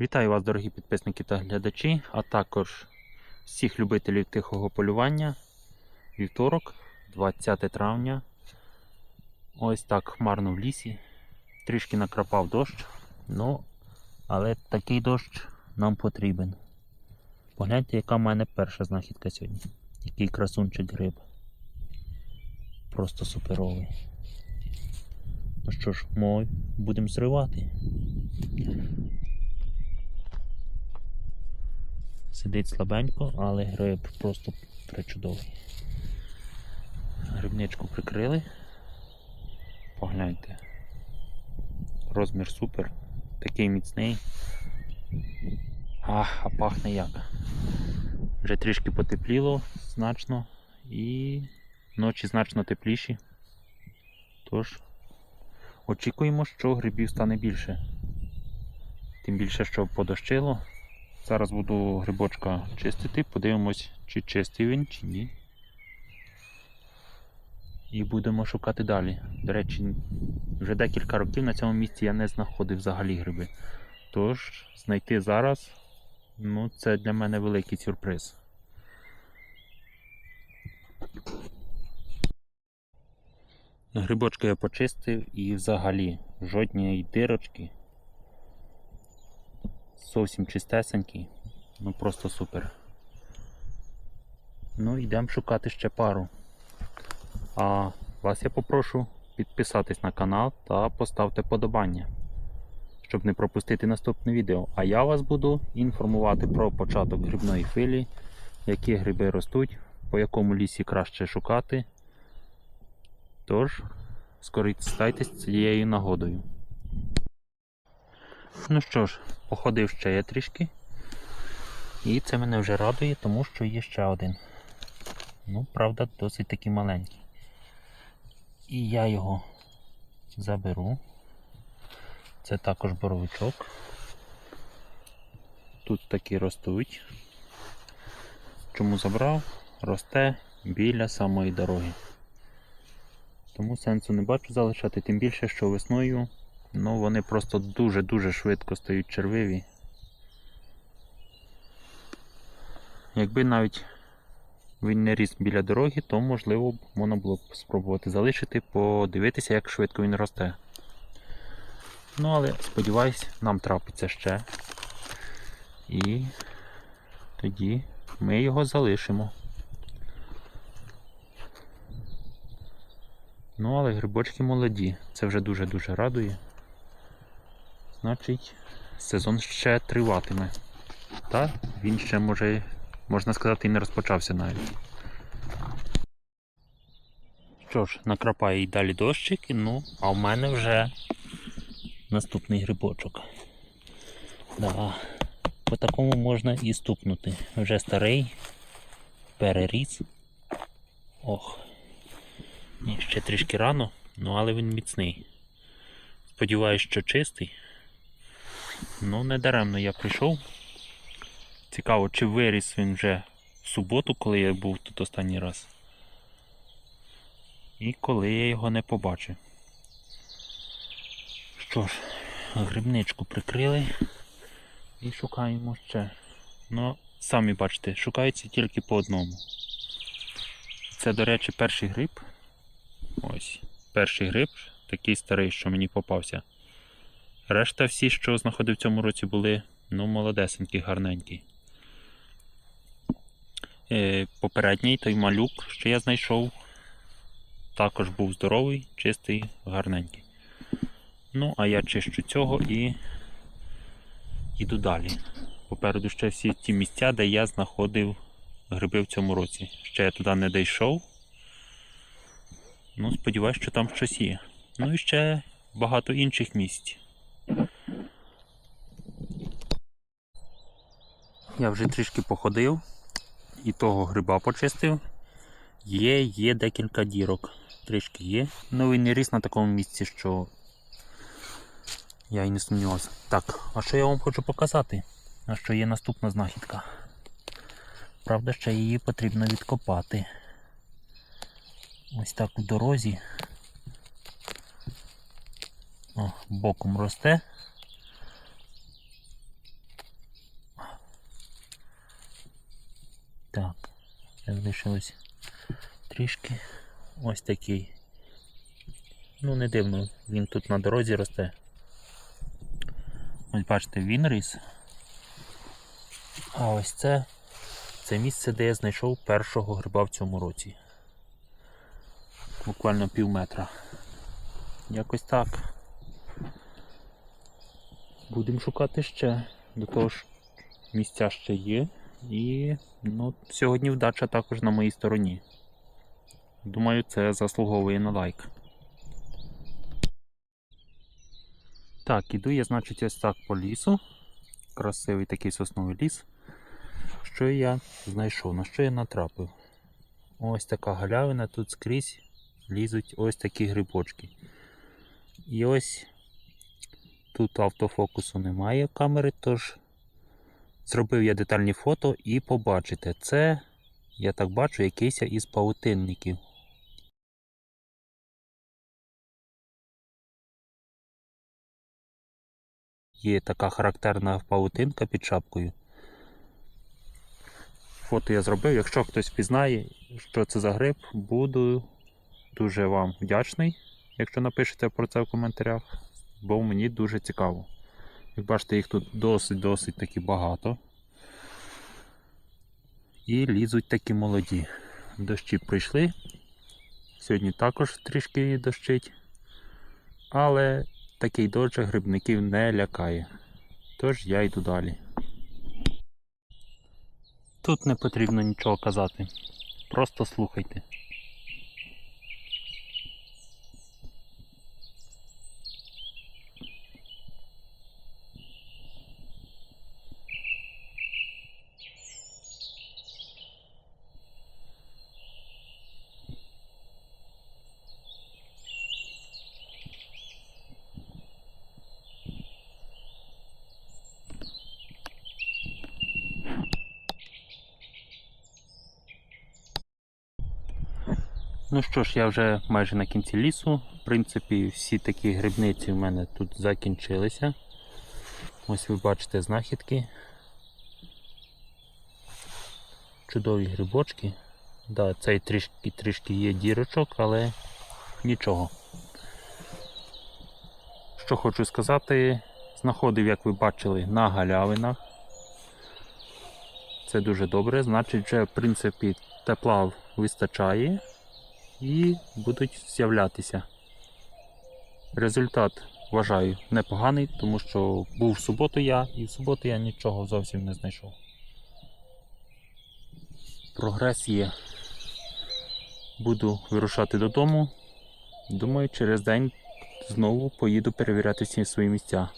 Вітаю вас, дорогі підписники та глядачі, а також всіх любителів тихого полювання. Вівторок, 20 травня. Ось так хмарно в лісі. Трішки накрапав дощ. Ну, але такий дощ нам потрібен. Погляньте, яка в мене перша знахідка сьогодні. Який красунчик гриб. Просто суперовий. Ну що ж, ми будемо зривати. Сидить слабенько, але гриб просто причудовий. Грибничку прикрили. Погляньте. Розмір супер. Такий міцний. Ах, а пахне як. Вже трішки потепліло значно і ночі значно тепліші. Тож, очікуємо, що грибів стане більше. Тим більше, що подощило. Зараз буду грибочка чистити, подивимось, чи чистий він, чи ні. І будемо шукати далі. До речі, вже декілька років на цьому місці я не знаходив взагалі гриби. Тож, знайти зараз, ну, це для мене великий сюрприз. Грибочки я почистив і взагалі жодної дирочки зовсім чистесенький, ну просто супер. Ну, йдемо шукати ще пару. А вас я попрошу підписатись на канал та поставте подобання, щоб не пропустити наступне відео. А я вас буду інформувати про початок грибної хвилі, які гриби ростуть, по якому лісі краще шукати. Тож, скористайтесь цією нагодою. Ну що ж, походив ще я трішки. І це мене вже радує, тому що є ще один. Ну, правда, досить таки маленький. І я його заберу. Це також боровичок. Тут такі ростуть. Чому забрав? Росте біля самої дороги. Тому сенсу не бачу залишати, тим більше, що весною Ну, вони просто дуже-дуже швидко стають червиві. Якби навіть він не ріс біля дороги, то можливо можна було б спробувати залишити, подивитися, як швидко він росте. Ну, але сподіваюсь, нам трапиться ще. І тоді ми його залишимо. Ну, але грибочки молоді, це вже дуже-дуже радує. Значить, сезон ще триватиме. Та він ще може, можна сказати, і не розпочався навіть. Що ж, накрапає і далі дощик, ну, а в мене вже наступний грибочок. Да. По такому можна і стукнути. Вже старий, переріс. Ох. Ще трішки рано, ну але він міцний. Сподіваюсь, що чистий. Ну, не даремно я прийшов. Цікаво, чи виріс він вже в суботу, коли я був тут останній раз. І коли я його не побачив. Що ж, грибничку прикрили і шукаємо ще. Ну, самі бачите, шукається тільки по одному. Це, до речі, перший гриб. Ось, перший гриб, такий старий, що мені попався. Решта всі, що знаходив в цьому році, були ну, молодесенькі, гарненькі. Е, попередній той малюк, що я знайшов, також був здоровий, чистий, гарненький. Ну, а я чищу цього і йду далі. Попереду ще всі ті місця, де я знаходив гриби в цьому році. Ще я туди не дійшов. Ну, сподіваюсь, що там щось є. Ну і ще багато інших місць. Я вже трішки походив і того гриба почистив. Є, є декілька дірок. Трішки є. Ну він не ріс на такому місці, що я і не сумнівався. Так, а що я вам хочу показати? А що є наступна знахідка. Правда, ще її потрібно відкопати. Ось так у дорозі. О, боком росте. Так, залишилось трішки ось такий. Ну, не дивно, він тут на дорозі росте. Ось бачите, він ріс. А ось це це місце, де я знайшов першого гриба в цьому році. Буквально пів метра. Якось так. Будемо шукати ще. До того ж, місця ще є. І ну, сьогодні вдача також на моїй стороні. Думаю, це заслуговує на лайк. Так, іду я, значить, ось так по лісу. Красивий такий сосновий ліс. Що я знайшов? На що я натрапив? Ось така галявина, тут скрізь лізуть ось такі грибочки. І ось тут автофокусу немає камери, тож зробив я детальні фото і побачите, це, я так бачу, якийсь із паутинників. Є така характерна паутинка під шапкою. Фото я зробив. Якщо хтось впізнає, що це за гриб, буду дуже вам вдячний, якщо напишете про це в коментарях, бо мені дуже цікаво. Як бачите, їх тут досить-досить таки багато. І лізуть такі молоді. Дощі прийшли. Сьогодні також трішки дощить. Але такий дощ грибників не лякає. Тож я йду далі. Тут не потрібно нічого казати. Просто слухайте. Ну що ж, я вже майже на кінці лісу. В принципі, всі такі грибниці в мене тут закінчилися. Ось ви бачите знахідки. Чудові грибочки. Да, цей трішки трішки є дірочок, але нічого. Що хочу сказати, знаходив, як ви бачили, на галявинах. Це дуже добре, значить вже в принципі тепла вистачає і будуть з'являтися. Результат вважаю непоганий, тому що був в суботу я, і в суботу я нічого зовсім не знайшов. Прогрес є. Буду вирушати додому. Думаю, через день знову поїду перевіряти всі свої місця.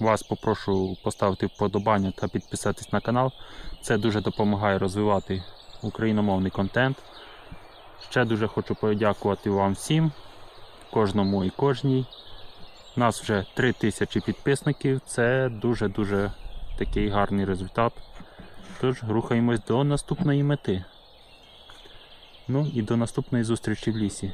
Вас попрошу поставити вподобання та підписатись на канал. Це дуже допомагає розвивати україномовний контент. Ще дуже хочу подякувати вам всім, кожному і кожній. Нас вже 3000 підписників. Це дуже-дуже такий гарний результат. Тож рухаємось до наступної мети. Ну і до наступної зустрічі в лісі.